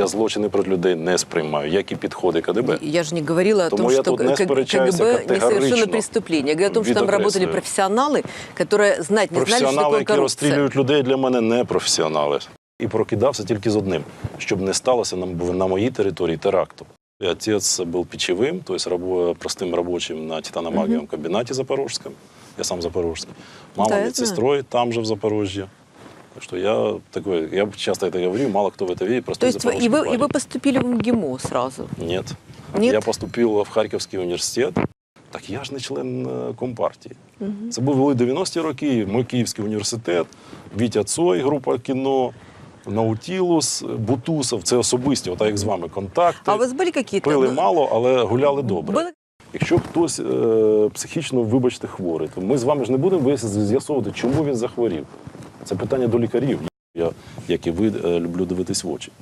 Я злочини проти людей не сприймаю, як і підходи КДБ. Я же не говорила о Тому том, я что не КГБ категорично несовершенно преступление. Я говорю о том, что там работали профессионалы, которые знать не знали, что такое які розстрілюють людей, для мене не професіонали. І прокидався тільки з одним, щоб не сталося на, на моїй території теракту. Отець був печевим, тобто рабо, простим робочим на титаномагієвому комбінаті Запорожському. Я сам запорожський. Мама Да, медсестрой там же в Запорожье Так что я такой, я часто это говорю, мало кто в это верит, То простой есть вы, и, запорожский вы, и парень. вы поступили в МГИМО сразу? Нет. Нет? Я поступив в Харківський університет. Так я ж не член е, компартії. Це були 90-ті роки. Мой Київський університет, Вітя Цой, група кіно, Наутілус, Бутусов. Це особисті, отак як з вами, контакти. А у вас были какие-то... Пили ну, мало, але гуляли добре. Было Якщо хтось е, психічно, вибачте, хворий, то ми з вами ж не будемо вияс- з'ясовувати, чому він захворів. Це питання до лікарів. Я, як і ви, е, люблю дивитись в очі.